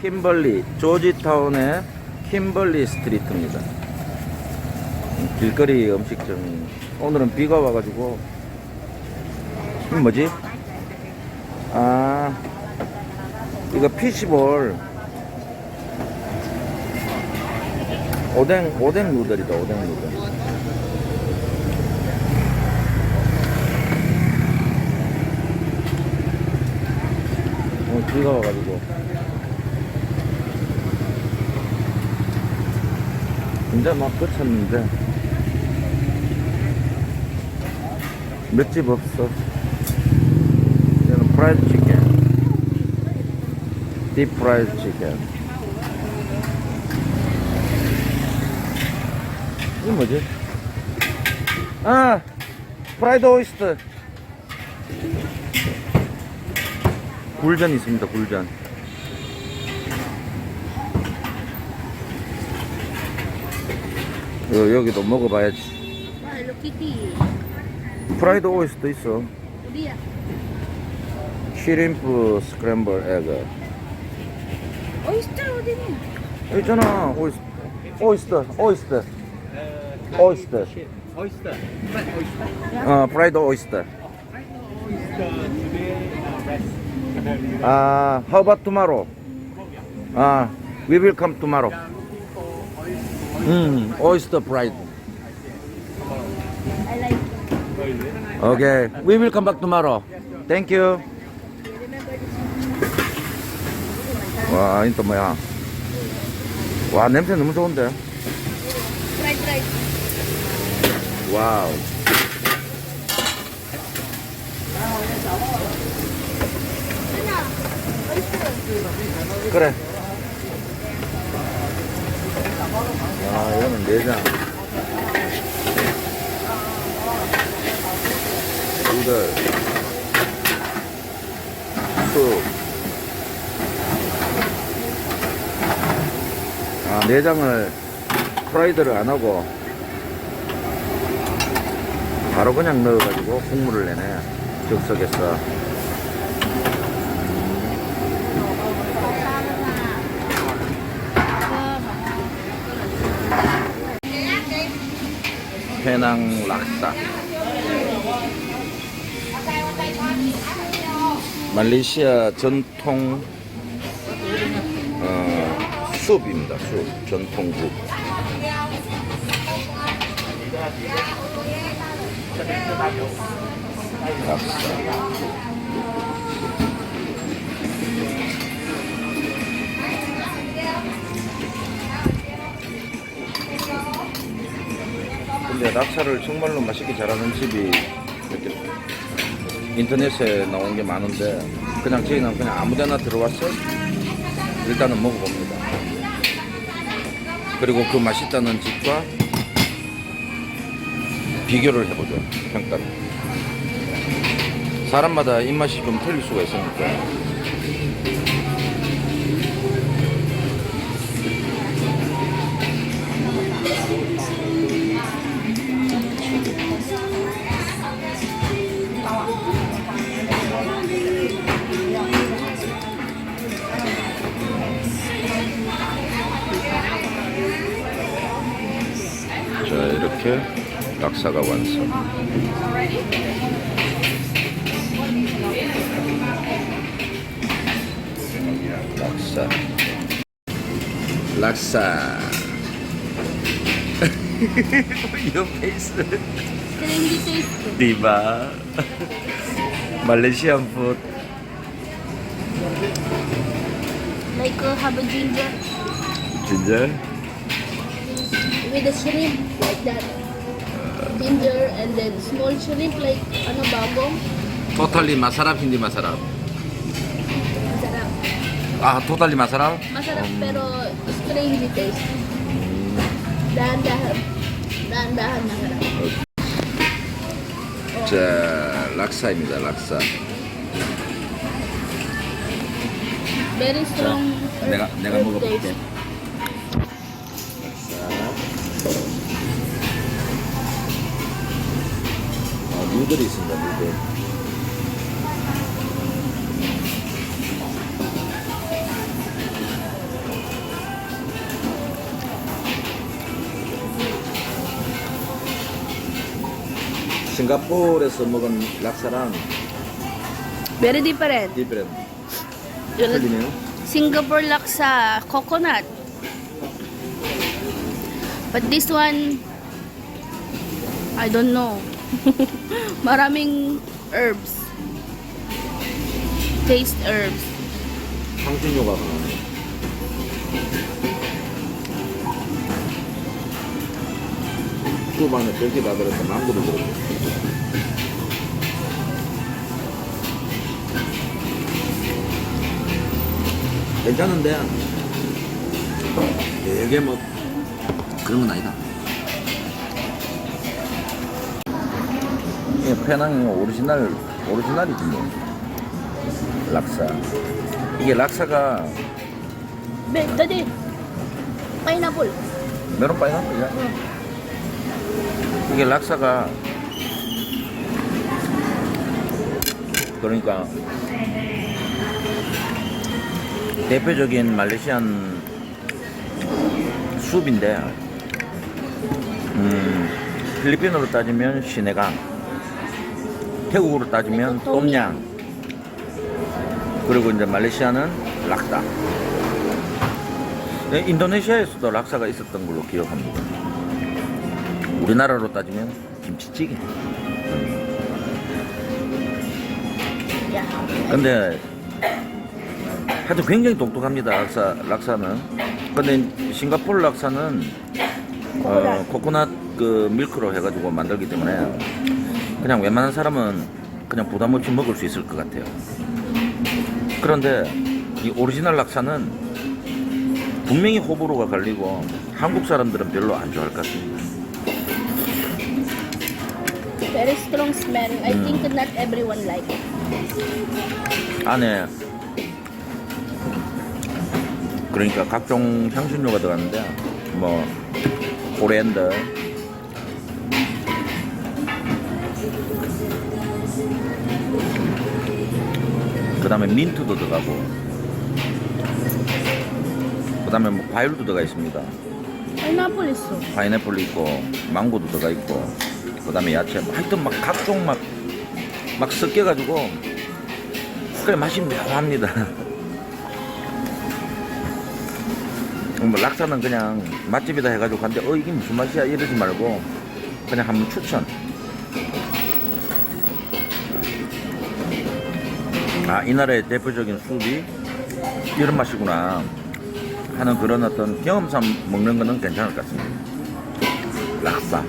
킴벌리 조지타운의 킴벌리 스트리트입니다. 길거리 음식점 오늘은 비가 와가지고 이 뭐지? 아 이거 피시볼 오뎅 오뎅 누들이다 오뎅 누들. 비가 와가지고 이제 막 끝쳤는데. 몇집 없어. 이제는 프라이드 치킨. 딥 프라이드 치킨 이게 뭐지? 아! 프라이드 오이스터 굴전 있습니다 굴전 여, 여기도 먹어봐야지 Ah. 프라이드 오이스터 있어 Dia. 쉬림프 스크램블 에그 yan. 여기 있잖아 오이스터 오이스터 오이스터 오이스터 oyster. 어 프라이드 오이스터 uh. 아 how about tomorrow 아 we will come tomorrow 음 오이스터 프라이드 I like it. 오케이 we will come back tomorrow thank you 와 이또 뭐야 와 냄새 너무 좋은데 fried rice. 와우 그래 아 이거는 내장. 우들 쑥 아, 내장을 프라이드를 안 하고 바로 그냥 넣어가지고 국물을 내네. 즉석에서 페낭 락사. 말레이시아 전통 어, 숲입니다 숲 전통국 락사 근데 락사를 정말로 맛있게 잘하는 집이 이렇게 인터넷에 나온 게 많은데 그냥 저희는 그냥 아무데나 들어와서 일단은 먹어봅니다. 그리고 그 맛있다는 집과 비교를 해보죠. 평가를. 사람마다 입맛이 좀 틀릴 수가 있으니까. 자, 이렇게 락사가 완성. 락사. 락사. Your face. Trendy taste. Diba? Malaysian food. Like uh, have a ginger Ginger. with a shrimp like that. Ginger and then small shrimp like ano bagong. Totally masarap, hindi masarap. Masarap. Ah, totally masarap? Masarap pero strange taste. Dahan-dahan. Dahan-dahan masarap. 자, 락사입니다, 락사. Very strong. 내가- herb- 내가 herb 먹어볼게. 緑住んだんで Singapore is a more laksaran. Very different. Different. Yun, Sabi niyo? Singapore laksa, coconut. But this one, I don't know. Maraming herbs. Taste herbs. 향신료가. 숲 안에 별게 다 들었어. 망고도 들었어. 괜찮은데 되게 뭐 그런 건 아니다. 이게 페낭 오리지널 오리지널이지 뭐. 락사. 이게 락사가 Be, daddy. Pineapple. 메론 파인애플이야. 이게 락사가 그러니까 대표적인 말레이시안 숲인데 음, 필리핀으로 따지면 시내강 태국으로 따지면 똠양 그리고 이제 말레이시아는 락다 네, 인도네시아에서도 락사가 있었던 걸로 기억합니다. 우리나라로 따지면 김치찌개. 근데 하여튼 굉장히 독특합니다. 락사, 락사는. 근데 싱가포르 락사는 어, 코코넛 그 밀크로 해가지고 만들기 때문에 그냥 웬만한 사람은 그냥 부담 없이 먹을 수 있을 것 같아요. 그런데 이 오리지널 락사는 분명히 호불호가 갈리고 한국 사람들은 별로 안 좋아할 것 같습니다. Very strong smell. I think not everyone like it. 안에 그러니까 각종 향신료가 들어갔는데 뭐 코리앤 다음에 민트도 들어가고 그 다음에 뭐 과일도 들어가 있습니다. Pineapple 있어. 파인애플 있고 망고도 들어가 있고 그 다음에 야채 뭐 하여튼 막 각종 막 막 섞여가지고 그래 맛이 묘합니다. 뭐 락사는 그냥 맛집이다 해가지고 갔는데 어 이게 무슨 맛이야? 이러지 말고 그냥 한번 추천 아 이 나라의 대표적인 숲이 이런 맛이구나 하는 그런 어떤 경험상 먹는 거는 괜찮을 것 같습니다. 락사